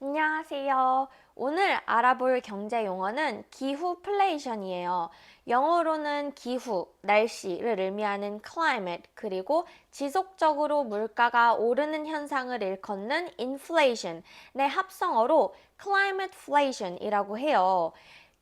안녕하세요. 오늘 알아볼 경제 용어는 기후플레이션이에요. 영어로는 기후, 날씨를 의미하는 climate, 그리고 지속적으로 물가가 오르는 현상을 일컫는 inflation의 합성어로 climateflation이라고 해요.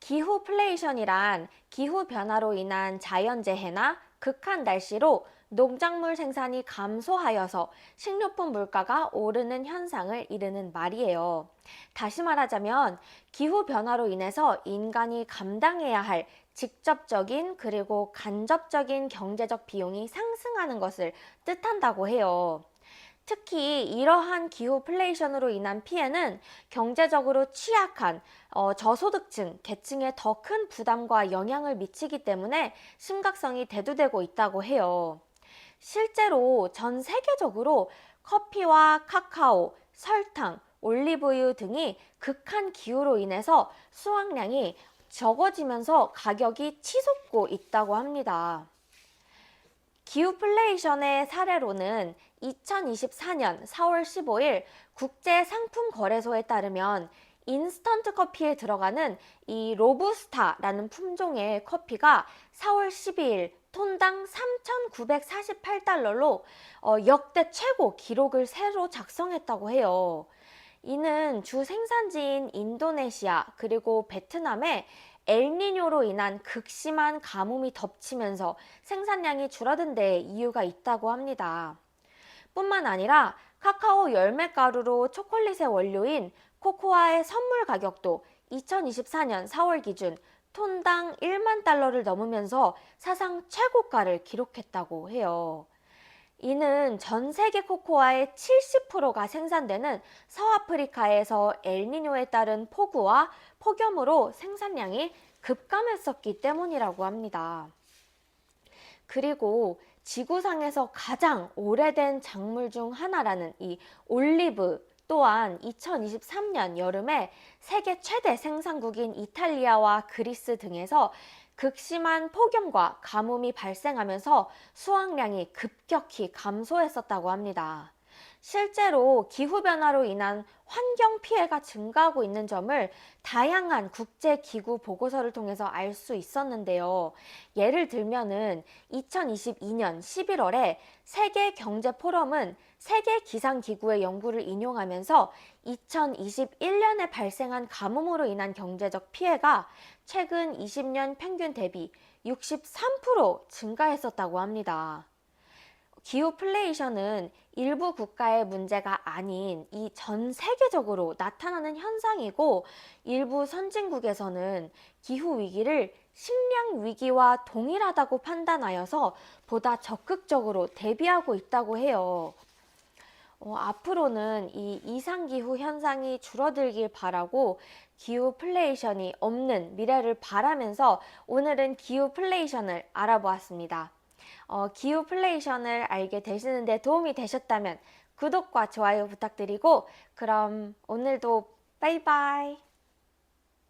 기후플레이션이란 기후 변화로 인한 자연재해나 극한 날씨로 농작물 생산이 감소하여서 식료품 물가가 오르는 현상을 이르는 말이에요. 다시 말하자면 기후 변화로 인해서 인간이 감당해야 할 직접적인 그리고 간접적인 경제적 비용이 상승하는 것을 뜻한다고 해요. 특히 이러한 기후플레이션으로 인한 피해는 경제적으로 취약한 어, 저소득층, 계층에 더 큰 부담과 영향을 미치기 때문에 심각성이 대두되고 있다고 해요. 실제로 전 세계적으로 커피와 카카오, 설탕, 올리브유 등이 극한 기후로 인해서 수확량이 적어지면서 가격이 치솟고 있다고 합니다. 기후플레이션의 사례로는 2024년 4월 15일 국제상품거래소에 따르면 인스턴트 커피에 들어가는 이 로부스타라는 품종의 커피가 4월 12일 톤당 3,948달러로 어, 역대 최고 기록을 새로 작성했다고 해요. 이는 주 생산지인 인도네시아 그리고 베트남에 엘니뇨로 인한 극심한 가뭄이 덮치면서 생산량이 줄어든 데 이유가 있다고 합니다. 뿐만 아니라 카카오 열매 가루로 초콜릿의 원료인 코코아의 선물 가격도 2024년 4월 기준 톤당 1만 달러를 넘으면서 사상 최고가를 기록했다고 해요. 이는 전 세계 코코아의 70%가 생산되는 서아프리카에서 엘니뇨에 따른 폭우와 폭염으로 생산량이 급감했었기 때문이라고 합니다. 그리고 지구상에서 가장 오래된 작물 중 하나라는 이 올리브 또한 2023년 여름에 세계 최대 생산국인 이탈리아와 그리스 등에서 극심한 폭염과 가뭄이 발생하면서 수확량이 급격히 감소했었다고 합니다. 실제로 기후변화로 인한 환경 피해가 증가하고 있는 점을 다양한 국제기구 보고서를 통해서 알 수 있었는데요. 예를 들면은 2022년 11월에 세계경제포럼은 세계기상기구의 연구를 인용하면서 2021년에 발생한 가뭄으로 인한 경제적 피해가 최근 20년 평균 대비 63% 증가했었다고 합니다. 기후플레이션은 일부 국가의 문제가 아닌 이 전 세계적으로 나타나는 현상이고 일부 선진국에서는 기후 위기를 식량 위기와 동일하다고 판단하여서 보다 적극적으로 대비하고 있다고 해요. 어, 앞으로는 이 이상기후 현상이 줄어들길 바라고 기후플레이션이 없는 미래를 바라면서 오늘은 기후플레이션을 알아보았습니다. 어, 기후플레이션을 알게 되시는데 도움이 되셨다면 구독과 좋아요 부탁드리고 그럼 오늘도 바이바이